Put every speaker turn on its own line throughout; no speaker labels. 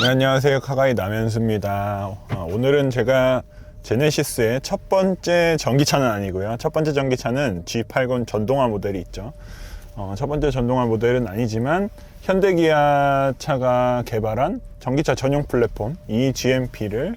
네, 안녕하세요. 카가이 남현수입니다. 어, 오늘은 제가 제네시스의 첫 번째 전기차는 아니고요. 첫 번째 전기차는 G80 전동화 모델이 있죠. 어, 첫 번째 전동화 모델은 아니지만 현대기아 차가 개발한 전기차 전용 플랫폼 eGMP를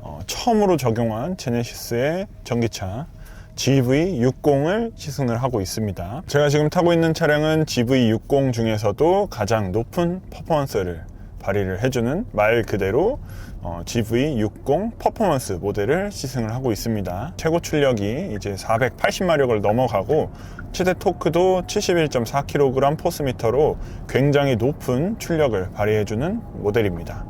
어, 처음으로 적용한 제네시스의 전기차 GV60을 시승을 하고 있습니다. 제가 지금 타고 있는 차량은 GV60 중에서도 가장 높은 퍼포먼스를 발휘를 해주는 말 그대로 어, GV60 퍼포먼스 모델을 시승을 하고 있습니다. 최고 출력이 이제 480마력을 넘어가고 최대 토크도 71.4kg 포스미터로 굉장히 높은 출력을 발휘해주는 모델입니다.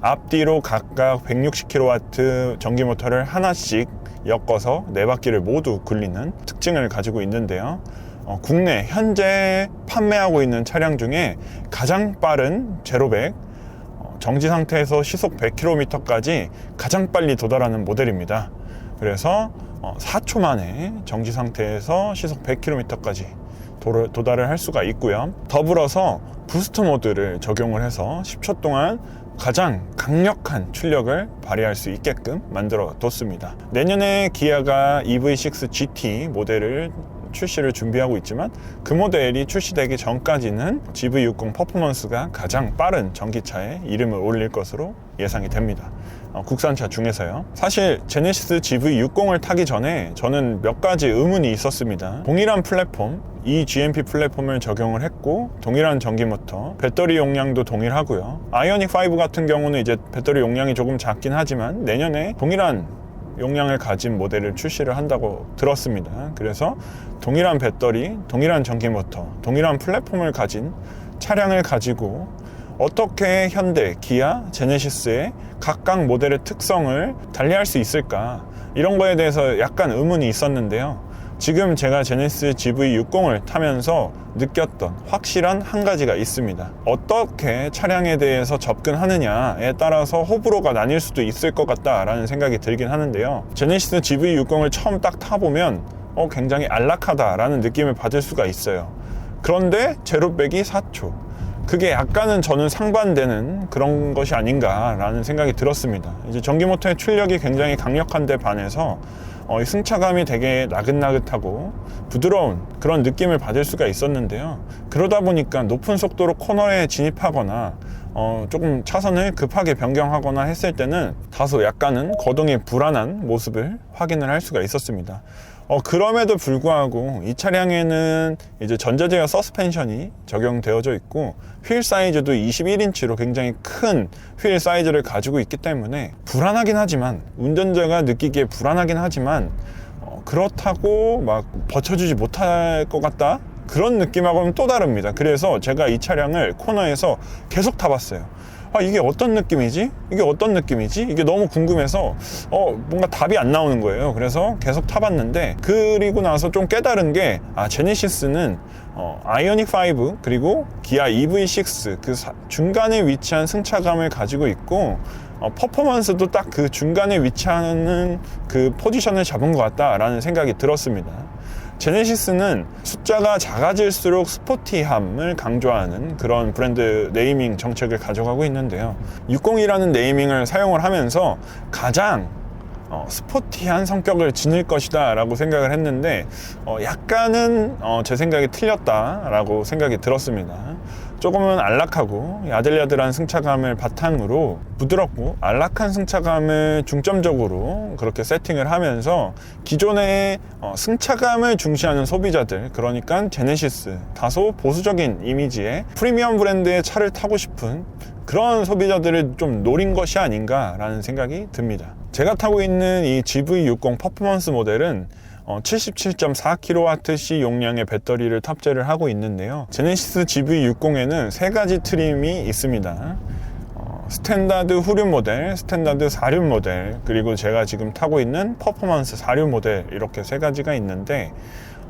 앞뒤로 각각 160kW 전기 모터를 하나씩 엮어서 네 바퀴를 모두 굴리는 특징을 가지고 있는데요. 어, 국내 현재 판매하고 있는 차량 중에 가장 빠른 제로백 어, 정지 상태에서 시속 100km까지 가장 빨리 도달하는 모델입니다. 그래서 어, 4초 만에 정지 상태에서 시속 100km까지 도달을 할 수가 있고요. 더불어서 부스트 모드를 적용을 해서 10초 동안 가장 강력한 출력을 발휘할 수 있게끔 만들어 뒀습니다. 내년에 기아가 EV6 GT 모델을 출시를 준비하고 있지만 그 모델이 출시되기 전까지는 GV60 퍼포먼스가 가장 빠른 전기차에 이름을 올릴 것으로 예상이 됩니다. 어, 국산차 중에서요. 사실 제네시스 GV60을 타기 전에 저는 몇 가지 의문이 있었습니다. 동일한 플랫폼, 이 GMP 플랫폼을 적용을 했고 동일한 전기 모터, 배터리 용량도 동일하고요. 아이오닉 5 같은 경우는 이제 배터리 용량이 조금 작긴 하지만 내년에 동일한 용량을 가진 모델을 출시를 한다고 들었습니다. 그래서 동일한 배터리, 동일한 전기 모터, 동일한 플랫폼을 가진 차량을 가지고 어떻게 현대, 기아, 제네시스의 각각 모델의 특성을 달리할 수 있을까 이런 거에 대해서 약간 의문이 있었는데요. 지금 제가 제네시스 GV60을 타면서 느꼈던 확실한 한 가지가 있습니다. 어떻게 차량에 대해서 접근하느냐에 따라서 호불호가 나뉠 수도 있을 것 같다라는 생각이 들긴 하는데요. 제네시스 GV60을 처음 딱 타보면 어, 굉장히 안락하다라는 느낌을 받을 수가 있어요. 그런데 제로백이 4초. 그게 약간은 저는 상반되는 그런 것이 아닌가라는 생각이 들었습니다. 이제 전기모터의 출력이 굉장히 강력한 데 반해서 어, 승차감이 되게 나긋나긋하고 부드러운 그런 느낌을 받을 수가 있었는데요. 그러다 보니까 높은 속도로 코너에 진입하거나 어, 조금 차선을 급하게 변경하거나 했을 때는 다소 약간은 거동이 불안한 모습을 확인을 할 수가 있었습니다. 어, 그럼에도 불구하고 이 차량에는 이제 전자제어 서스펜션이 적용되어져 있고 휠 사이즈도 21인치로 굉장히 큰 휠 사이즈를 가지고 있기 때문에 불안하긴 하지만 운전자가 느끼기에 불안하긴 하지만 어, 그렇다고 막 버텨주지 못할 것 같다 그런 느낌하고는 또 다릅니다. 그래서 제가 이 차량을 코너에서 계속 타봤어요. 아, 이게 어떤 느낌이지? 이게 어떤 느낌이지? 이게 너무 궁금해서, 어, 뭔가 답이 안 나오는 거예요. 그래서 계속 타봤는데, 그리고 나서 좀 깨달은 게, 아, 제네시스는, 어, 아이오닉 5, 그리고 기아 EV6, 그 사, 중간에 위치한 승차감을 가지고 있고, 어, 퍼포먼스도 딱 그 중간에 위치하는 그 포지션을 잡은 것 같다라는 생각이 들었습니다. 제네시스는 숫자가 작아질수록 스포티함을 강조하는 그런 브랜드 네이밍 정책을 가져가고 있는데요. 60이라는 네이밍을 사용을 하면서 가장 어, 스포티한 성격을 지닐 것이다 라고 생각을 했는데 어, 약간은 어, 제 생각이 틀렸다 라고 생각이 들었습니다 조금은 안락하고 야들야들한 승차감을 바탕으로 부드럽고 안락한 승차감을 중점적으로 그렇게 세팅을 하면서 기존의 어, 승차감을 중시하는 소비자들 그러니까 제네시스 다소 보수적인 이미지의 프리미엄 브랜드의 차를 타고 싶은 그런 소비자들을 좀 노린 것이 아닌가라는 생각이 듭니다. 제가 타고 있는 이 GV60 퍼포먼스 모델은 77.4kWh 용량의 배터리를 탑재를 하고 있는데요. 제네시스 GV60에는 세 가지 트림이 있습니다. 어, 스탠다드 후륜 모델, 스탠다드 사륜 모델, 그리고 제가 지금 타고 있는 퍼포먼스 사륜 모델 이렇게 세 가지가 있는데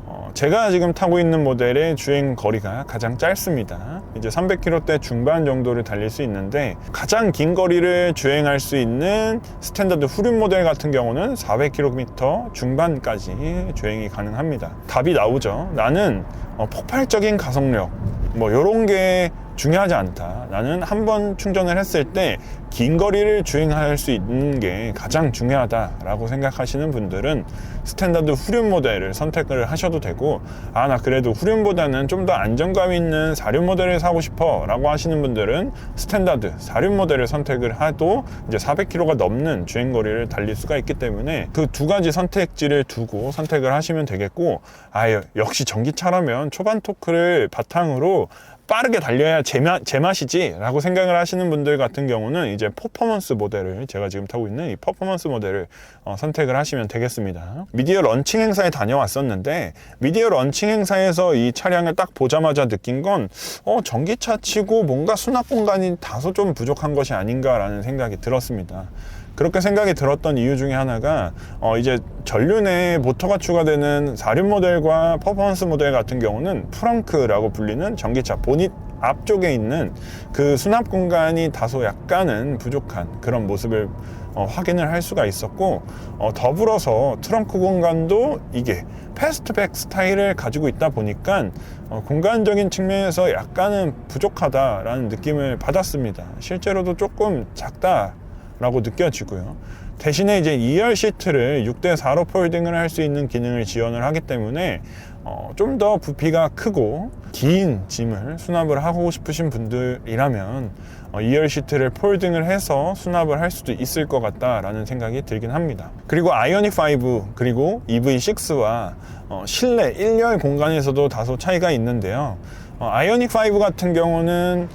어, 제가 지금 타고 있는 모델의 주행 거리가 가장 짧습니다. 이제 300km대 중반 정도를 달릴 수 있는데 가장 긴 거리를 주행할 수 있는 스탠다드 후륜 모델 같은 경우는 400km 중반까지 주행이 가능합니다. 답이 나오죠. 나는 어, 폭발적인 가속력 뭐 이런 게 중요하지 않다. 나는 한 번 충전을 했을 때 긴 거리를 주행할 수 있는 게 가장 중요하다라고 생각하시는 분들은 스탠다드 후륜 모델을 선택을 하셔도 되고 아 나 그래도 후륜보다는 좀 더 안정감 있는 4륜 모델을 사고 싶어 라고 하시는 분들은 스탠다드 4륜 모델을 선택을 해도 이제 400km가 넘는 주행 거리를 달릴 수가 있기 때문에 그 두 가지 선택지를 두고 선택을 하시면 되겠고 아 역시 전기차라면 초반 토크를 바탕으로 빠르게 달려야 제맛, 제맛이지 라고 생각을 하시는 분들 같은 경우는 이제 퍼포먼스 모델을 제가 지금 타고 있는 이 퍼포먼스 모델을 어, 선택을 하시면 되겠습니다. 미디어 런칭 행사에 다녀왔었는데 미디어 런칭 행사에서 이 차량을 딱 보자마자 느낀 건 어, 전기차 치고 뭔가 수납 공간이 다소 좀 부족한 것이 아닌가 라는 생각이 들었습니다 그렇게 생각이 들었던 이유 중에 하나가 어 이제 전륜에 모터가 추가되는 4륜 모델과 퍼포먼스 모델 같은 경우는 프렁크라고 불리는 전기차 보닛 앞쪽에 있는 그 수납 공간이 다소 약간은 부족한 그런 모습을 어, 확인을 할 수가 있었고 어, 더불어서 트렁크 공간도 이게 패스트백 스타일을 가지고 있다 보니까 어, 공간적인 측면에서 약간은 부족하다라는 느낌을 받았습니다. 실제로도 조금 작다 라고 느껴지고요. 대신에 이제 2열 시트를 6대4로 폴딩을 할 수 있는 기능을 지원을 하기 때문에 어, 좀 더 부피가 크고 긴 짐을 수납을 하고 싶으신 분들이라면 어, 2열 시트를 폴딩을 해서 수납을 할 수도 있을 것 같다라는 생각이 들긴 합니다. 그리고 아이오닉 5 그리고 EV6와 어, 실내 1열 공간에서도 다소 차이가 있는데요. 어, 아이오닉 5 같은 경우는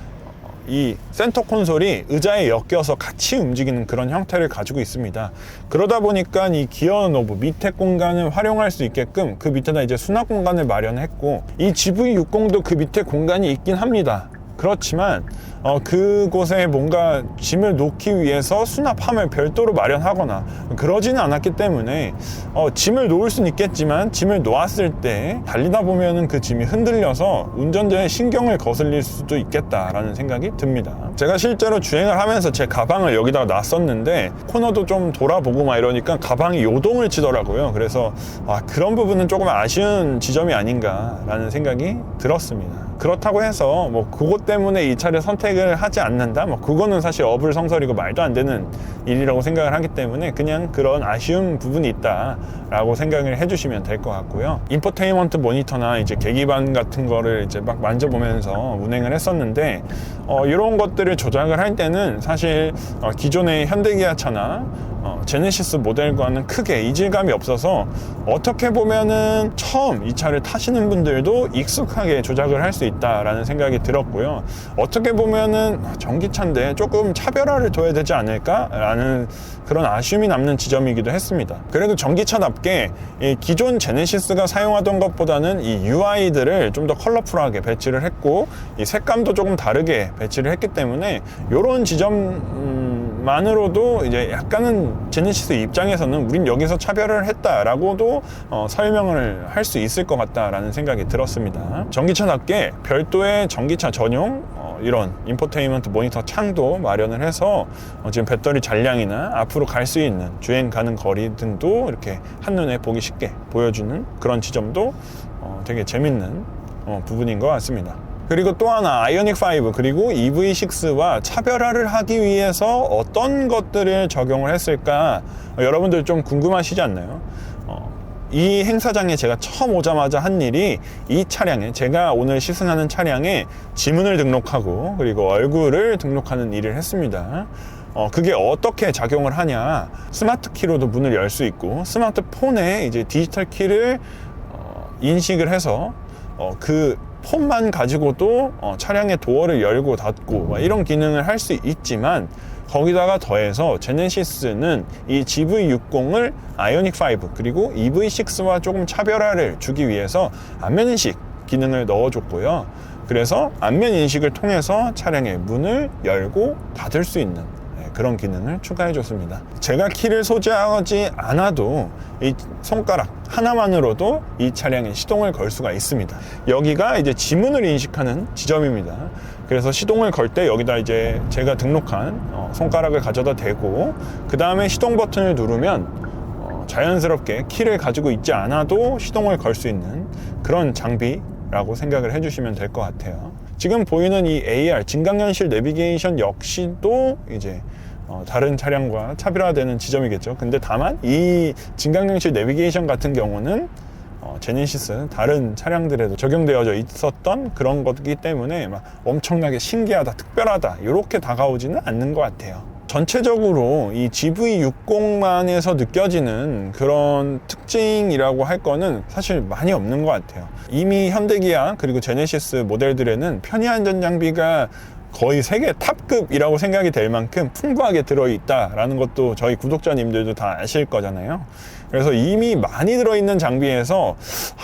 이 센터 콘솔이 의자에 엮여서 같이 움직이는 그런 형태를 가지고 있습니다. 그러다 보니까 이 기어 노브 밑에 공간을 활용할 수 있게끔 그 밑에다 이제 수납 공간을 마련했고 이 GV60도 그 밑에 공간이 있긴 합니다. 그렇지만 어, 그곳에 뭔가 짐을 놓기 위해서 수납함을 별도로 마련하거나 그러지는 않았기 때문에 어, 짐을 놓을 수는 있겠지만 짐을 놓았을 때 달리다 보면은 그 짐이 흔들려서 운전자의 신경을 거슬릴 수도 있겠다라는 생각이 듭니다. 제가 실제로 주행을 하면서 제 가방을 여기다가 놨었는데 코너도 좀 돌아보고 막 이러니까 가방이 요동을 치더라고요. 그래서 아, 그런 부분은 조금 아쉬운 지점이 아닌가라는 생각이 들었습니다. 그렇다고 해서 뭐 그것 때문에 이 차를 선택을 하지 않는다? 뭐 그거는 사실 어불성설이고 말도 안 되는 일이라고 생각을 하기 때문에 그냥 그런 아쉬운 부분이 있다 라고 생각을 해주시면 될 것 같고요. 인포테인먼트 모니터나 이제 계기반 같은 거를 이제 막 만져보면서 운행을 했었는데 어, 이런 것들을 조작을 할 때는 사실 어, 기존의 현대기아차나 어, 제네시스 모델과는 크게 이질감이 없어서 어떻게 보면은 처음 이 차를 타시는 분들도 익숙하게 조작을 할 수 있다라는 생각이 들었고요. 어떻게 보면은 전기차인데 조금 차별화를 둬야 되지 않을까라는 그런 아쉬움이 남는 지점이기도 했습니다. 그래도 전기차답게 이 기존 제네시스가 사용하던 것보다는 이 UI들을 좀 더 컬러풀하게 배치를 했고 이 색감도 조금 다르게 배치를 했기 때문에 이런 지점 음, 만으로도 이제 약간은 제네시스 입장에서는 우린 여기서 차별을 했다라고도 어, 설명을 할 수 있을 것 같다라는 생각이 들었습니다. 전기차답게 별도의 전기차 전용 어, 이런 인포테인먼트 모니터 창도 마련을 해서 어, 지금 배터리 잔량이나 앞으로 갈 수 있는 주행 가는 거리 등도 이렇게 한눈에 보기 쉽게 보여주는 그런 지점도 어, 되게 재밌는 어, 부분인 것 같습니다. 그리고 또 하나 아이오닉 5 그리고 EV6와 차별화를 하기 위해서 어떤 것들을 적용을 했을까 어, 여러분들 좀 궁금하시지 않나요? 어, 이 행사장에 제가 처음 오자마자 한 일이 이 차량에 제가 오늘 시승하는 차량에 지문을 등록하고 그리고 얼굴을 등록하는 일을 했습니다. 어, 그게 어떻게 작용을 하냐. 스마트 키로도 문을 열 수 있고 스마트폰에 이제 디지털 키를 어, 인식을 해서 어, 그 폰만 가지고도 어, 차량의 도어를 열고 닫고 막 이런 기능을 할 수 있지만 거기다가 더해서 제네시스는 이 GV60을 아이오닉 5 그리고 EV6와 조금 차별화를 주기 위해서 안면 인식 기능을 넣어줬고요. 그래서 안면 인식을 통해서 차량의 문을 열고 닫을 수 있는 네, 그런 기능을 추가해 줬습니다. 제가 키를 소지하지 않아도 이 손가락 하나만으로도 이 차량에 시동을 걸 수가 있습니다. 여기가 이제 지문을 인식하는 지점입니다. 그래서 시동을 걸 때 여기다 이제 제가 등록한 어, 손가락을 가져다 대고 그 다음에 시동 버튼을 누르면 어, 자연스럽게 키를 가지고 있지 않아도 시동을 걸 수 있는 그런 장비라고 생각을 해주시면 될 것 같아요. 지금 보이는 이 AR 증강현실 내비게이션 역시도 이제 어, 다른 차량과 차별화되는 지점이겠죠. 근데 다만 이 증강현실 내비게이션 같은 경우는 어, 제네시스 다른 차량들에도 적용되어져 있었던 그런 거기 때문에 막 엄청나게 신기하다, 특별하다 이렇게 다가오지는 않는 것 같아요. 전체적으로 이 GV60만에서 느껴지는 그런 특징이라고 할 거는 사실 많이 없는 것 같아요. 이미 현대기아 그리고 제네시스 모델들에는 편의안전 장비가 거의 세계 탑급이라고 생각이 될 만큼 풍부하게 들어있다라는 것도 저희 구독자님들도 다 아실 거잖아요. 그래서 이미 많이 들어있는 장비에서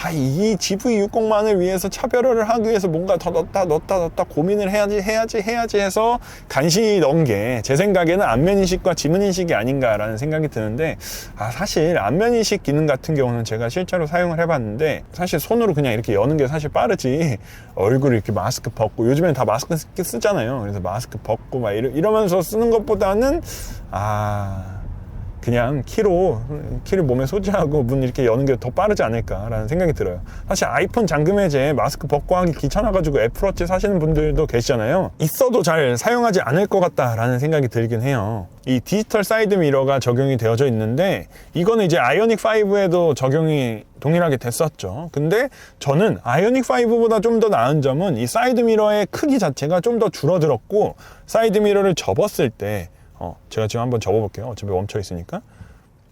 아, 이 GV60만을 위해서 차별화를 하기 위해서 뭔가 더 넣었다 넣었다 넣었다 고민을 해야지 해야지 해야지 해서 간신히 넣은 게 제 생각에는 안면인식과 지문인식이 아닌가라는 생각이 드는데 아, 사실 안면인식 기능 같은 경우는 제가 실제로 사용을 해봤는데 사실 손으로 그냥 이렇게 여는 게 사실 빠르지. 얼굴 이렇게 마스크 벗고 요즘엔 다 마스크 쓰- 쓰잖아요. 그래서 마스크 벗고 막 이러, 이러면서 쓰는 것보다는 아 그냥 키로 키를 몸에 소지하고 문 이렇게 여는 게 더 빠르지 않을까라는 생각이 들어요. 사실 아이폰 잠금 해제 마스크 벗고 하기 귀찮아가지고 애플워치 사시는 분들도 계시잖아요. 있어도 잘 사용하지 않을 것 같다라는 생각이 들긴 해요. 이 디지털 사이드 미러가 적용이 되어져 있는데 이거는 이제 아이오닉 5에도 적용이 동일하게 됐었죠. 근데 저는 아이오닉 5보다 좀 더 나은 점은 이 사이드 미러의 크기 자체가 좀 더 줄어들었고 사이드 미러를 접었을 때 어, 제가 지금 한번 접어볼게요. 어차피 멈춰 있으니까.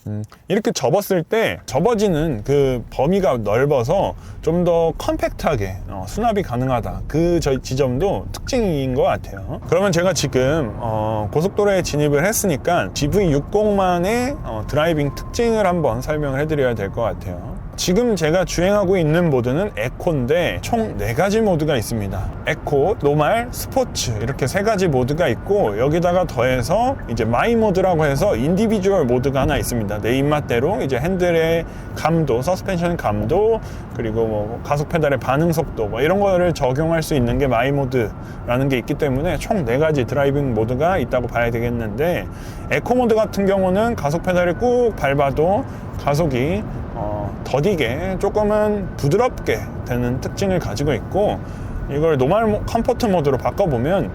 음, 이렇게 접었을 때 접어지는 그 범위가 넓어서 좀 더 컴팩트하게 어, 수납이 가능하다. 그 저- 지점도 특징인 것 같아요. 그러면 제가 지금 어, 고속도로에 진입을 했으니까 GV60만의 어, 드라이빙 특징을 한번 설명을 해드려야 될 것 같아요. 지금 제가 주행하고 있는 모드는 에코인데 총 네가지 모드가 있습니다. 에코, 노말, 스포츠 이렇게 세 가지 모드가 있고 여기다가 더해서 이제 마이 모드라고 해서 인디비주얼 모드가 하나 있습니다. 내 입맛대로 이제 핸들의 감도, 서스펜션 감도 그리고 뭐 가속 페달의 반응 속도 뭐 이런 거를 적용할 수 있는 게 마이 모드라는 게 있기 때문에 총네 가지 드라이빙 모드가 있다고 봐야 되겠는데 에코 모드 같은 경우는 가속 페달을 꾹 밟아도 가속이 어, 더디게 조금은 부드럽게 되는 특징을 가지고 있고 이걸 노멀 모- 컴포트 모드로 바꿔보면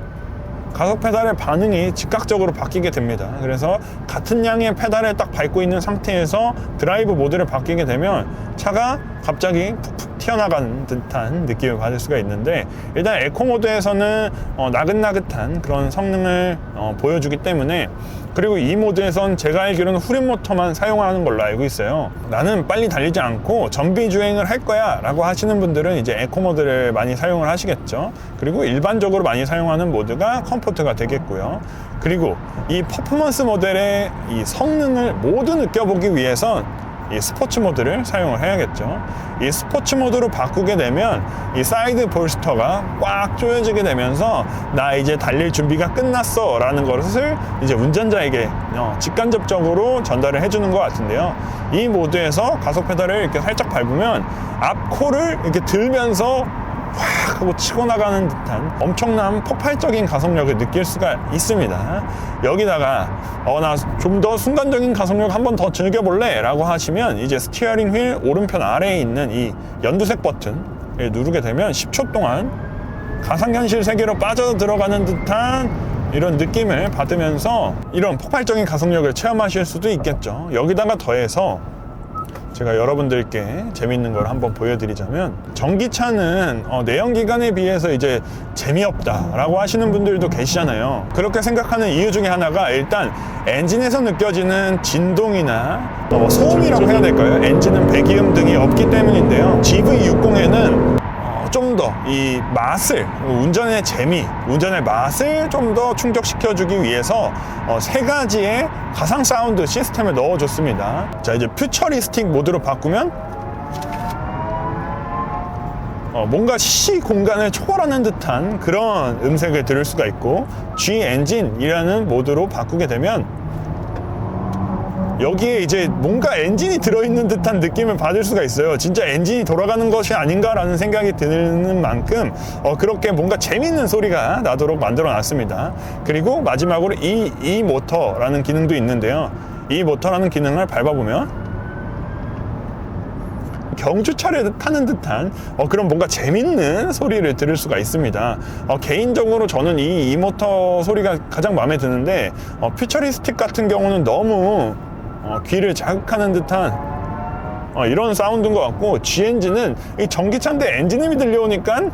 가속 페달의 반응이 즉각적으로 바뀌게 됩니다. 그래서 같은 양의 페달을 딱 밟고 있는 상태에서 드라이브 모드를 바뀌게 되면 차가 갑자기 푹푹 튀어나가는 듯한 느낌을 받을 수가 있는데 일단 에코 모드에서는 어, 나긋나긋한 그런 성능을 어, 보여주기 때문에 그리고 이 모드에선 제가 알기로는 후륜 모터만 사용하는 걸로 알고 있어요. 나는 빨리 달리지 않고 전비 주행을 할 거야 라고 하시는 분들은 이제 에코 모드를 많이 사용을 하시겠죠. 그리고 일반적으로 많이 사용하는 모드가 컴포트가 되겠고요. 그리고 이 퍼포먼스 모델의 이 성능을 모두 느껴보기 위해선 이 스포츠 모드를 사용을 해야겠죠. 이 스포츠 모드로 바꾸게 되면 이 사이드 볼스터가 꽉 조여지게 되면서 나 이제 달릴 준비가 끝났어 라는 것을 이제 운전자에게 어, 직간접적으로 전달을 해주는 것 같은데요. 이 모드에서 가속 페달을 이렇게 살짝 밟으면 앞 코를 이렇게 들면서 확 하고 치고 나가는 듯한 엄청난 폭발적인 가속력을 느낄 수가 있습니다. 여기다가 어 나 좀 더 순간적인 가속력 한번 더 즐겨볼래 라고 하시면 이제 스티어링 휠 오른편 아래에 있는 이 연두색 버튼을 누르게 되면 10초 동안 가상현실 세계로 빠져 들어가는 듯한 이런 느낌을 받으면서 이런 폭발적인 가속력을 체험하실 수도 있겠죠. 여기다가 더해서 제가 여러분들께 재밌는 걸 한번 보여드리자면 전기차는 어, 내연기관에 비해서 이제 재미없다라고 하시는 분들도 계시잖아요. 그렇게 생각하는 이유 중에 하나가 일단 엔진에서 느껴지는 진동이나 어, 소음이라고 해야 될까요? 엔진은 배기음 등이 없기 때문인데요. GV60에는 좀 더 이 맛을 운전의 재미, 운전의 맛을 좀 더 충족시켜 주기 위해서 어, 세 가지의 가상 사운드 시스템을 넣어 줬습니다. 자 이제 퓨처리스틱 모드로 바꾸면 어, 뭔가 시 공간을 초월하는 듯한 그런 음색을 들을 수가 있고 G 엔진이라는 모드로 바꾸게 되면 여기에 이제 뭔가 엔진이 들어있는 듯한 느낌을 받을 수가 있어요. 진짜 엔진이 돌아가는 것이 아닌가라는 생각이 드는 만큼 어, 그렇게 뭔가 재밌는 소리가 나도록 만들어 놨습니다. 그리고 마지막으로 이, 이 모터라는 기능도 있는데요. 이 모터라는 기능을 밟아보면 경주차를 타는 듯한 어, 그런 뭔가 재밌는 소리를 들을 수가 있습니다. 어, 개인적으로 저는 이 이모터 소리가 가장 마음에 드는데 어, 퓨처리스틱 같은 경우는 너무 어, 귀를 자극하는 듯한 어, 이런 사운드인 것 같고 GNG는 이 전기차인데 엔진음이 들려오니까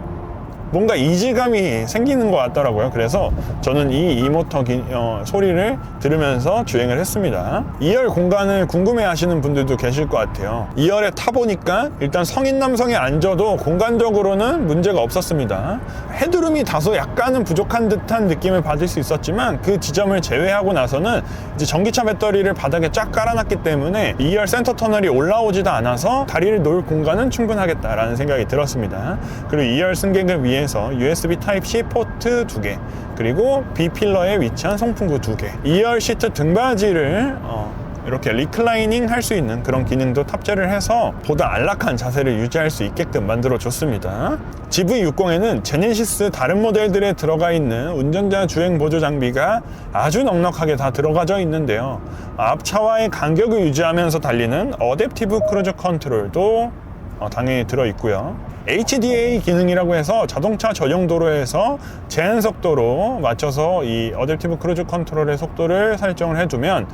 뭔가 이질감이 생기는 것 같더라고요. 그래서 저는 이 이모터 기- 어, 소리를 들으면서 주행을 했습니다. 2열 공간을 궁금해 하시는 분들도 계실 것 같아요. 2열에 타보니까 일단 성인 남성이 앉아도 공간적으로는 문제가 없었습니다. 헤드룸이 다소 약간은 부족한 듯한 느낌을 받을 수 있었지만 그 지점을 제외하고 나서는 이제 전기차 배터리를 바닥에 쫙 깔아놨기 때문에 2열 센터 터널이 올라오지도 않아서 다리를 놓을 공간은 충분하겠다라는 생각이 들었습니다. 그리고 2열 승객을 위해 서 USB Type-C 포트 2개 그리고 B 필러에 위치한 송풍구 2개 2열 시트 등받이를 어, 이렇게 리클라이닝 할 수 있는 그런 기능도 탑재를 해서 보다 안락한 자세를 유지할 수 있게끔 만들어 줬습니다. GV60에는 제네시스 다른 모델들에 들어가 있는 운전자 주행 보조 장비가 아주 넉넉하게 다 들어가져 있는데요. 앞차와의 간격을 유지하면서 달리는 어댑티브 크루즈 컨트롤도 어, 당연히 들어 있고요. HDA 기능이라고 해서 자동차 전용 도로에서 제한 속도로 맞춰서 이 어댑티브 크루즈 컨트롤의 속도를 설정을 해두면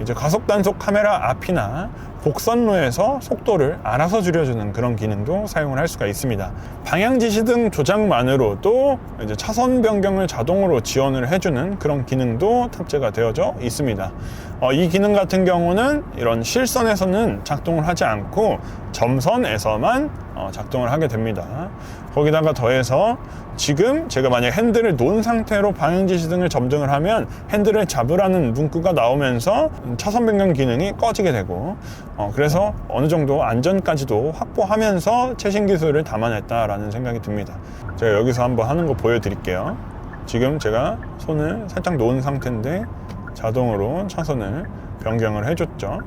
이제 가속 단속 카메라 앞이나 곡선로에서 속도를 알아서 줄여주는 그런 기능도 사용을 할 수가 있습니다. 방향 지시 등 조작만으로도 이제 차선 변경을 자동으로 지원을 해주는 그런 기능도 탑재가 되어져 있습니다. 어, 이 기능 같은 경우는 이런 실선에서는 작동을 하지 않고 점선에서만 어, 작동을 하게 됩니다. 거기다가 더해서 지금 제가 만약 핸들을 놓은 상태로 방향 지시 등을 점등을 하면 핸들을 잡으라는 문구가 나오면서 차선 변경 기능이 꺼지게 되고 어, 그래서 어느 정도 안전까지도 확보하면서 최신 기술을 담아냈다라는 생각이 듭니다. 제가 여기서 한번 하는 거 보여드릴게요. 지금 제가 손을 살짝 놓은 상태인데 자동으로 차선을 변경을 해줬죠.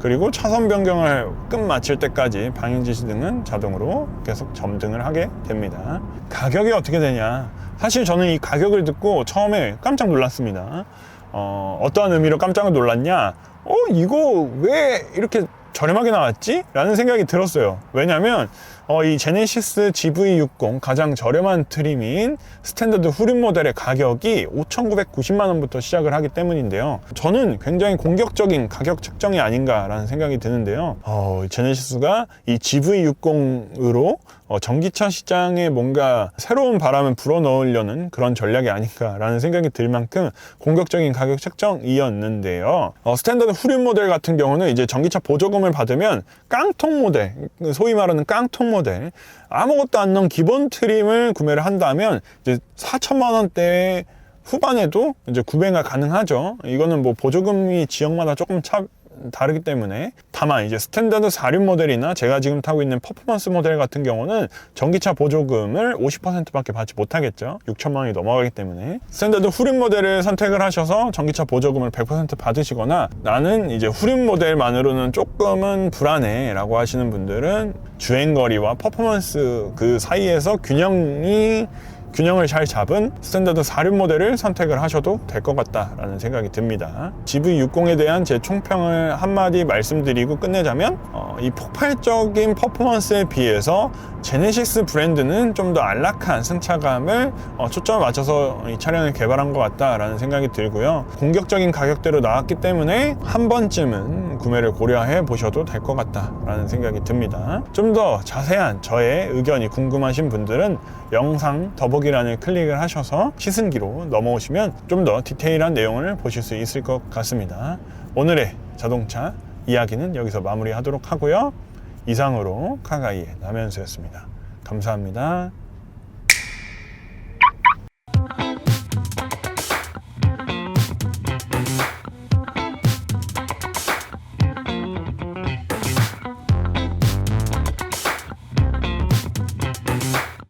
그리고 차선 변경을 끝마칠 때까지 방향 지시 등은 자동으로 계속 점등을 하게 됩니다. 가격이 어떻게 되냐? 사실 저는 이 가격을 듣고 처음에 깜짝 놀랐습니다. 어, 어떠한 의미로 깜짝 놀랐냐? 어, 이거 왜 이렇게 저렴하게 나왔지? 라는 생각이 들었어요. 왜냐면, 어, 이 제네시스 GV60 가장 저렴한 트림인 스탠더드 후륜 모델의 가격이 5,990만원부터 시작을 하기 때문인데요. 저는 굉장히 공격적인 가격 책정이 아닌가라는 생각이 드는데요. 어, 제네시스가 이 GV60으로 어, 전기차 시장에 뭔가 새로운 바람을 불어넣으려는 그런 전략이 아닌가라는 생각이 들 만큼 공격적인 가격 책정이었는데요. 어, 스탠더드 후륜 모델 같은 경우는 이제 전기차 보조금을 받으면 깡통 모델, 소위 말하는 깡통 모델, 아무것도 안 넣은 기본 트림을 구매를 한다면 이제 4천만 원대 후반에도 이제 구매가 가능하죠. 이거는 뭐 보조금이 지역마다 조금 차, 다르기 때문에 다만 이제 스탠다드 4륜 모델이나 제가 지금 타고 있는 퍼포먼스 모델 같은 경우는 전기차 보조금을 50%밖에 받지 못하겠죠. 6천만 원이 넘어가기 때문에. 스탠다드 후륜 모델을 선택을 하셔서 전기차 보조금을 100% 받으시거나 나는 이제 후륜 모델만으로는 조금은 불안해 라고 하시는 분들은 주행거리와 퍼포먼스 그 사이에서 균형이 균형을 잘 잡은 스탠다드 4륜 모델을 선택을 하셔도 될 것 같다라는 생각이 듭니다. GV60에 대한 제 총평을 한마디 말씀드리고 끝내자면 어, 이 폭발적인 퍼포먼스에 비해서 제네시스 브랜드는 좀 더 안락한 승차감을 어, 초점을 맞춰서 이 차량을 개발한 것 같다라는 생각이 들고요. 공격적인 가격대로 나왔기 때문에 한 번쯤은 구매를 고려해 보셔도 될 것 같다라는 생각이 듭니다. 좀 더 자세한 저의 의견이 궁금하신 분들은 영상 더보기란을 클릭을 하셔서 시승기로 넘어오시면 좀 더 디테일한 내용을 보실 수 있을 것 같습니다. 오늘의 자동차 이야기는 여기서 마무리하도록 하고요. 이상으로 카가이의 남현수였습니다. 감사합니다.